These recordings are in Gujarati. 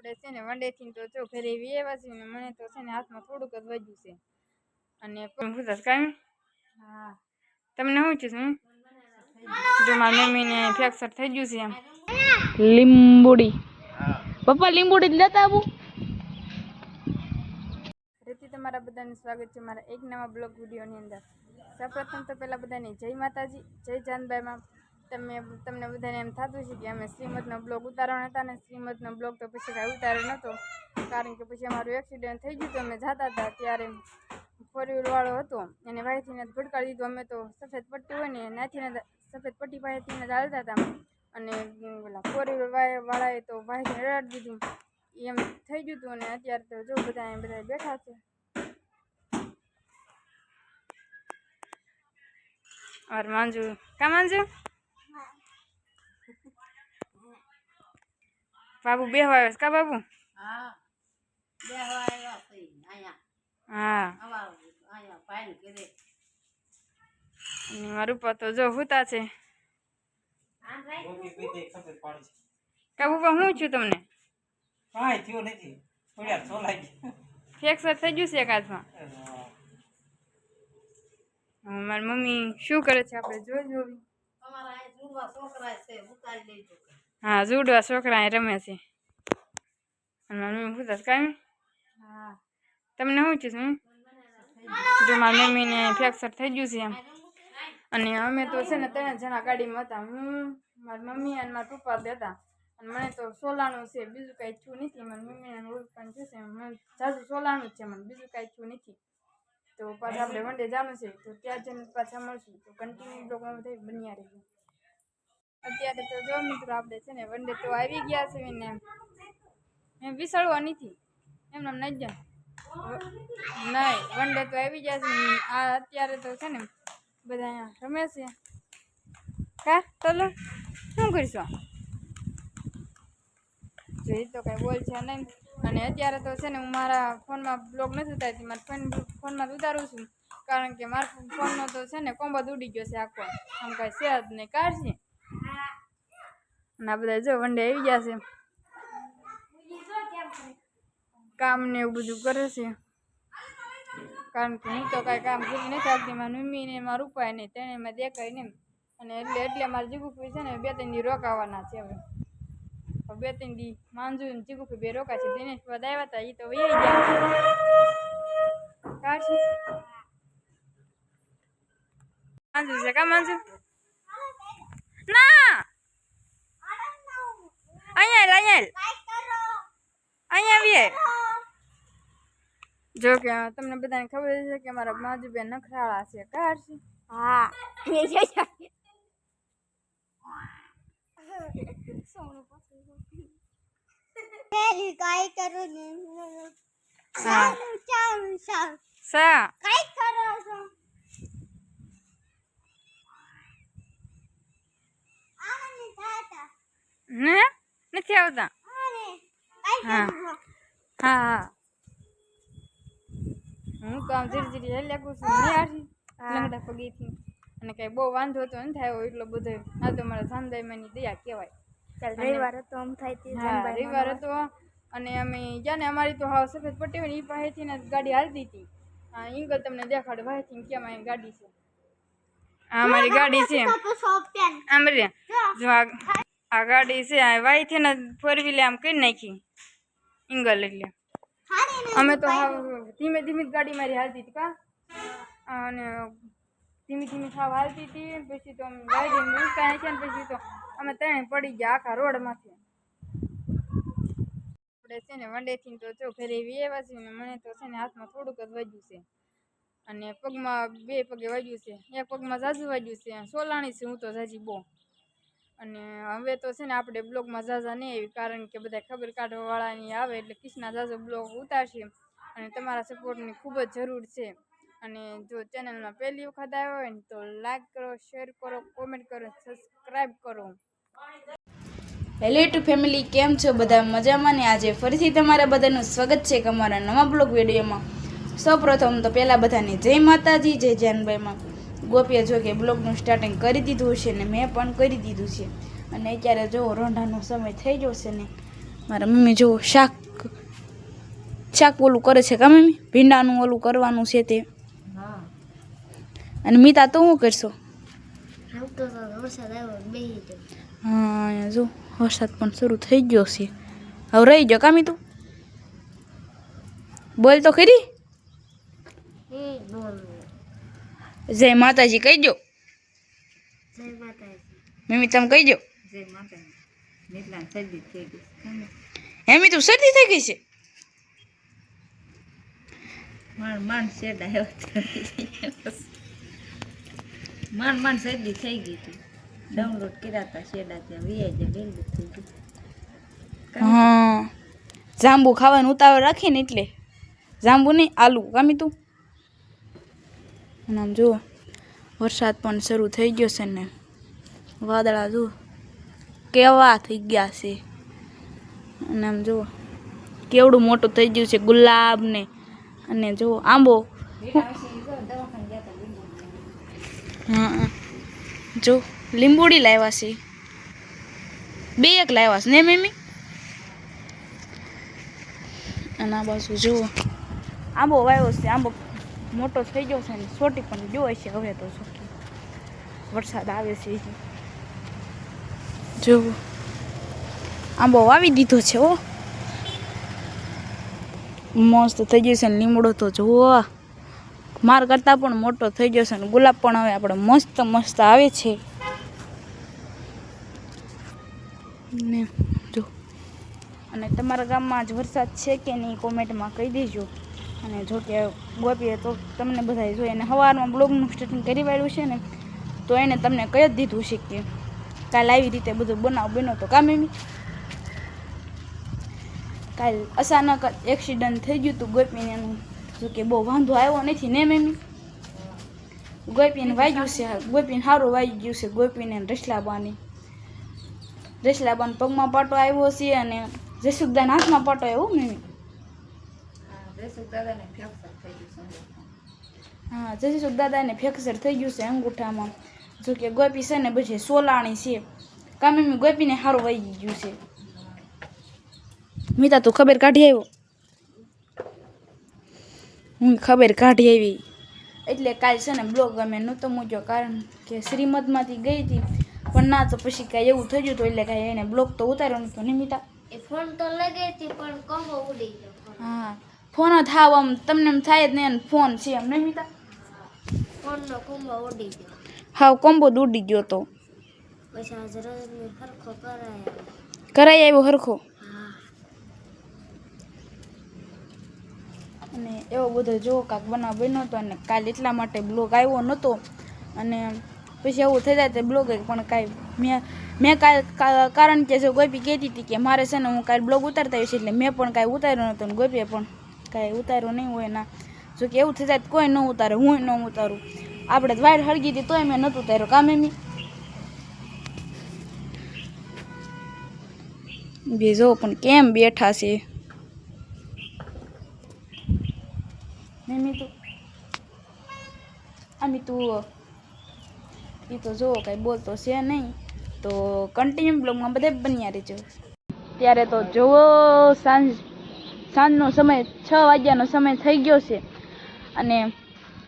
આપણે છે ને વંડેથી તો જો ઘરે એવા છે ને મને તો છે ને હાથમાં થોડુંક જ વધ્યું છે. અને પૂછાશ કાંઈ હા. તમને શું છે શું જો મારી મમ્મીને ફ્રેક્ચર થઈ ગયું છે એમ. લીંબુડી. પપ્પા લીંબુડી લેતા આવું. રીતિ તમારા બધાનું સ્વાગત છે મારા એક નવા બ્લોગ વિડીયોની અંદર. સૌપ્રથમ તો પહેલાં બધાને જય માતાજી જય જાનબાઈમાં તમે તમને બધાને એમ થતું છે કે અમે શ્રીમદનો બ્લોગ ઉતારવાના હતા ને શ્રીમદનો બ્લોગ તો પછી કાંઈ ઉતાર્યો નહોતો કારણ કે પછી અમારું એક્સિડન્ટ થઈ ગયું તો અમે જતા હતા ત્યારે ફોર વાળો હતો એને વાયથીને ભડકાડી દીધું અમે તો સફેદ પટ્ટી હોય ને નાથીને સફેદ પટ્ટી પાસેથી ચાલતા હતા અને પેલા ફોર વ્હીલ વાળાએ તો વાયથીને રડાડી દીધું એમ થઈ ગયું હતું અને અત્યારે તો જો બધા અહીં બધા બેઠા છે और मांजू का मांजू બાબુ બેહવા આવે કા બાબુ? હા. આવ્યા મારું પતો તો જો હુતા છે. કા બા હું છું તમને? કાંઈ થયું નથી. થોડી સોલાઈ ફ્રેક્ચર થઈ ગયું છે એક હાથમાં? મારી મમ્મી શું કરે છે આપણે જોઈ જોવી. અમારા છોકરા છે ઉતારી લેજો હા જુડવા છોકરા રમે છે. અને મારી મમ્મી છે કાંઈ હા. તમને શું છે શું જો મારી મમ્મીને ફ્રેક્ચર થઈ ગયું છે એમ. અને અમે તો છે ને ત્રણ જણા ગાડીમાં હતા. હું મારી મમ્મી અને મારા પપ્પા હતા. અને મને તો સોલાનું છે બીજું કાંઈ થયું નથી. મારી મમ્મી અને ઓળખ પણ છે. મને જાજુ સોલાનું જ છે મને બીજું કાંઈ થયું નથી. તો પાછા આપણે વંડે જવાનું છે. તો ત્યાં જઈને પાછા મળશું. તો કન્ટિન્યુ બ્લોગમાં થઈ બન્યા રહીશું અત્યારે તો જો મિત્રો આપણે છે ને વન ડે તો આવી ગયા છે ને એમ. વિસળવા નથી એમ નામ નહીં જાય નહીં વન ડે તો આવી ગયા છે. આ અત્યારે તો છે ને બધા અહીંયા રમે છે. કા? ચલો, શું કરીશું? જોઈ તો કાંઈ બોલ છે નહીં. અને અત્યારે તો છે ને હું મારા ફોનમાં બ્લોગ નથી ઉતારતી. મારા ફોન ફોનમાં જ ઉતારું છું. કારણ કે મારા ફોનનો તો છે ને કોમ્બો ઉડી ગયો છે આખો. આમ કાંઈ છે જ નહીં. કાઢશે અને આ બધા જો વંડે આવી ગયા છે. કામ ને એવું બધું કરે છે. કારણ કે હું તો કાંઈ કામ કરી નથી આવતી. મારી મમ્મી ને મારા ઉપાય નહીં તેને મેં દેખાય ને અને એટલે એટલે મારે જીગુફી છે ને બે ત્રણ દી રોકાવાના છે હવે. બે ત્રણ દી માંજુ ને જીગુફી બે રોકા છે દિનેશ પદ આવ્યા હતા એ તો વહી ગયા. કાઢી માંજુ છે કા માંજુ? ના! અહીંયા આય, અહીંયા આય. અહીંયા આવીએ જો કે તમને બધાને ખબર છે કે મારા માજુબેન નખરાળા છે કાઢશે હા પેલી કાઈ કરું હા ચાલ ચાલ સા કાઈ કરો છો. આને થાતા ને નથી આવતા. હા. હા હા. હું તો આમ ધીરે ધીરે લાગુ છું. નહીં આઠી લંગડા પગીથી. અને કઈ બહુ વાંધો તો નથી થાય એટલો બધો. આ તો મારા દયા કહેવાય. રવિવાર હતો આમ થાય હા રવિવાર હતો અને અમે ને અમારી તો હાવ સફેદ પટ્ટી હોય ને એ પાસેથી ને ગાડી હાલતી હતી. ઇંગલ તમને દેખાડો ભાઈથી કેમ અહીં ગાડી છે. આ અમારી ગાડી છે. આમ રે. જો. આ ગાડી છે આ છે ને ફોર વ્હીલે આમ કરી નાખી. ઇંગલ એટલે. અમે તો ધીમે ધીમે ગાડી મારી હાલતી હતી કા. અને ધીમી ધીમે સાવ હાલતી હતી. પછી તો ગાડી મૂકતા છે ને પછી તો અમે ત્રણે પડી ગયા આખા રોડમાંથી આપણે છે ને વંડેથી તો જો ઘરે એવા છે ને મને તો છે ને હાથમાં થોડુંક જ વાગ્યું છે. અને પગમાં બે પગે વાગ્યું છે. એક પગમાં ઝાઝું વાગ્યું છે. સોલાણી છે હું તો ઝાઝી બહુ. અને હવે તો છે ને આપણે બ્લોગમાં ઝાઝા નહીં આવી, કારણ કે બધા ખબર કાઢવાવાળાની આવે એટલે કિસના ઝાઝો બ્લોગ ઉતારશે અને તમારા સપોર્ટની ખૂબ જ જરૂર છે. અને જો ચેનલમાં પહેલી વખત આવ્યો હોય ને તો લાઈક કરો, શેર કરો, કોમેન્ટ કરો, સબસ્ક્રાઈબ કરો. હેલો ટુ ફેમિલી કેમ છો બધા? મજામાં ને આજે ફરીથી તમારા બધાનું સ્વાગત છે અમારા નવા બ્લોગ વિડીયોમાં. સૌપ્રથમ તો પહેલાં બધાને જય માતાજી, જય જાનભાઈમાં ગોપીએ જો કે બ્લોગનું સ્ટાર્ટિંગ કરી દીધું છે ને મેં પણ કરી દીધું છે. અને અત્યારે જો રોંઢાનો સમય થઈ ગયો છે ને મારા મમ્મી જો શાક શાક ઓલું કરે છે કા મમ્મી? ભીંડાનું ઓલું કરવાનું છે તે. હા. અને મીતા તો શું કરશો? હા જો વરસાદ પણ શરૂ થઈ ગયો છે. હવે રહી ગયો કામી તું બોલ તો ખરી. બોલ. જય માતાજી કહી દો. મમ્મી તમે કહી દો? એમી તું શરદી થઈ ગઈ છે. માણ માણ સજી થઈ ગઈ હતી. ડાઉનલોડ કર્યા હતા શેડા ત્યાં. વીઆઈ જાય થઈ ગયું હા. જાંબુ ખાવાનું ઉતાવળ રાખીને એટલે. જાંબુ નહીં આલુ. કામી તું? અને આમ જુઓ, વરસાદ પણ શરૂ થઈ ગયો છે ને. વાદળા જુઓ, કેવા થઈ ગયા છે. અને આમ જુઓ, કેવડું મોટું થઈ ગયું છે ગુલાબ ને. અને જુઓ, આંબો. હા જો લીંબુડી લાવ્યા છે. બે એક લાવ્યા છે ને, મમ્મી? અને આ બાજુ જુઓ, આંબો વાવ્યો છે, આંબો મોટો થઈ ગયો છે ને સોટી પણ જોવે છે હવે તો સોટી વરસાદ આવે છે જો જુઓ. આંબો વાવી દીધો છે હો. મસ્ત થઈ ગયો છે ને લીમડો તો જુઓ. માર કરતાં પણ મોટો થઈ ગયો છે ને ગુલાબ પણ હવે આપણે મસ્ત મસ્ત આવે છે. ને જો. અને તમારા ગામમાં જ વરસાદ છે કે નહીં કોમેન્ટમાં કહી દેજો. અને જો કે ગોપીએ તો તમને બધાએ જોઈએ અને સવારમાં બ્લોગનું સ્ટાર્ટિંગ કરી વાળ્યું છે ને, તો એને તમને કહી જ દીધું છે કે કાલ આવી રીતે બધું બનાવ બન્યો તો કામ એમ. કાલ અચાનક એક્સિડન્ટ થઈ ગયું હતું ગોપીને એનું. જો કે બહુ વાંધો આવ્યો નથી ને મેમી ગોપીને વાગ્યું છે, ગોપીને સારું વાગી ગયું છે, ગોપીને રસલાબાને. રસલાબાને પગમાં પાટો આવ્યો છે અને જસુદાન હાથમાં પાટો આવ્યો મેમી રેસુક દાદાને ફ્રેક્ચર થઈ ગયું સમજો હા જસુક દાદાને ફેક્સર થઈ ગયું છે અંગૂઠામાં. જો કે ગોપી છે ને પછી સોલાણી છે. કાં મમ્મી ગોપીને સારું વહી ગયું છે. મીતા તું ખબર કાઢી આવ્યો? હું ખબર કાઢી આવી. એટલે કાલ છે ને બ્લોગ અમે નહોતો મૂક્યો કારણ કે શ્રીમદમાંથી ગઈ હતી. પણ ના તો પછી કાંઈ એવું થઈ ગયું હતું એટલે કાંઈ એને બ્લોગ તો ઉતાર્યો નહોતો ને મીતા. એ ફોન તો લગાવી હતી પણ કોમ્બો ઉડી ગયો હા. ફોન જ થાવ આમ તમને એમ થાય જ નહીં અને ફોન છે એમ. નહીં મિતા? ફોનનો કોમ્બો ઉડી ગયો. હાવ કોમ્બો ઉડી ગયો તો. પછી હરખો કરાયો. આવ્યો હરખો? અને એવો બધો જો કાંક બનાવ બન્યો હતો અને કાલ એટલા માટે બ્લોગ આવ્યો નહોતો અને પછી એવું થઈ જાય તો બ્લોગ પણ કાંઈ મેં મેં કાલ કારણ કે જો ગોપી કહેતી હતી કે મારે છે ને હું કાલ બ્લોગ ઉતારતા આવીશ એટલે મેં પણ કાંઈ ઉતાર્યો નહોતો ને ગોપીએ પણ કાંઈ ઉતાર્યો નહીં હોય ના. જો કે એવું થઈ જાય કોઈ ન ઉતારે, હું ન ઉતારું. આપણે વાયર હળગી હતી તોય મેં નહોતું ઉતાર્યો કામ એમ બીજો પણ કેમ બેઠા છે? તું તું એ તો જો, કાંઈ બોલતો છે નહીં, તો કન્ટિન્યુ બ્લોગમાં બધે બન્યા રહેજો. ત્યારે તો જુઓ સાંજ સાંજનો સમય છ વાગ્યાનો સમય થઈ ગયો છે. અને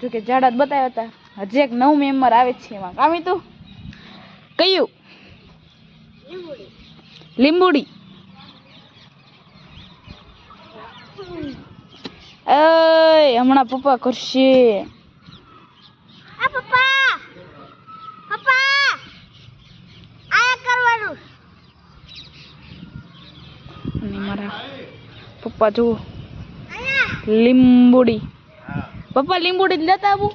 જો કે ઝાડા બતાવ્યા હતા હજી એક નવું મેમ્બર આવે છે એમાં. કામી તું કયું? લીંબુડી. અય હમણાં પપ્પા કરશે. મારા પપ્પા જુઓ. લીંબુડી. પપ્પા લીંબુડી લેતા આવું.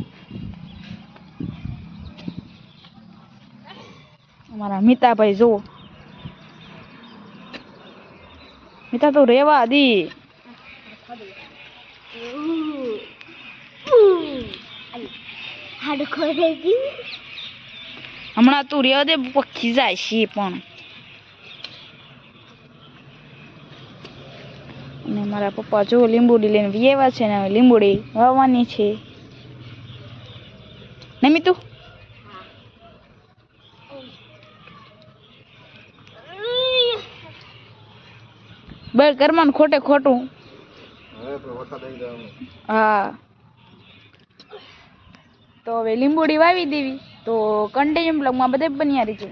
અમારા મિતાભાઈ જુઓ. મિતા તો રેવા દી. હમણાં તું રેવા દે ખીજાય છે પણ. અને મારા પપ્પા જો લીંબુડી લઈને વિયેવા છે ને હવે લીંબુડી વાવવાની છે. ને મીતુ બર ઘરમાં ખોટે ખોટું. હા. તો હવે લીંબુડી વાવી દેવી. તો કન્ટિન્યુ બ્લોગમાં બધે બન્યા રહીજો.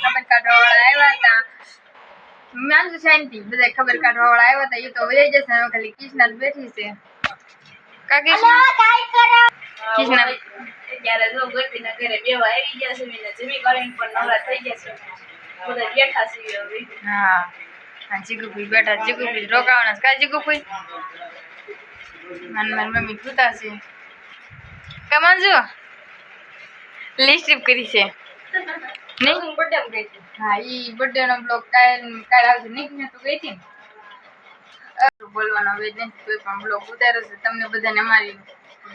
ખબર કાઢવા વાળા આવ્યા હતા. માનસું શાંતિ બધા ખબર કાઢવા વાળા આવ્યા હતા એ તો વહી જશે હવે ખાલી કૃષ્ણા જ બેઠી છે કા કૃષ્ણ કૃષ્ણ ત્યારે જો ગરબીના ઘરે બેવા આવી ગયા છે ને જમી કરીને પણ નવરા થઈ ગયા છે બધા બેઠા છીએ હવે હા હા જીગુભાઈ બેઠા જીગુભાઈ રોકાવાના છે કા જીગુભાઈ માન મારી મમ્મી પૂતા છે કા મંજુ લિસ્ટ કરી છે નહીં બર્થડે ગઈ હતી. હા, ઈ બર્થડે નો બ્લોગ કાલ કાલ આવશે નહીં, મેં તો ગઈ હતી બોલવાનો હવે નથી, કોઈ પણ બ્લોગ ઉતારો છે. તમને બધાને અમારી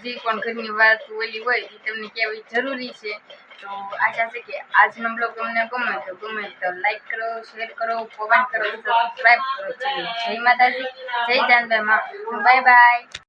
જે પણ ઘરની વાત ઓલી હોય એ તમને કહેવી જરૂરી છે. તો આશા છે કે આજનો બ્લોગ તમને ગમે તો ગમે તો લાઈક કરો શેર કરો કોમેન્ટ કરો સબસ્ક્રાઈબ કરો. જય માતાજી. જય જાનભાઈ માં. Bye bye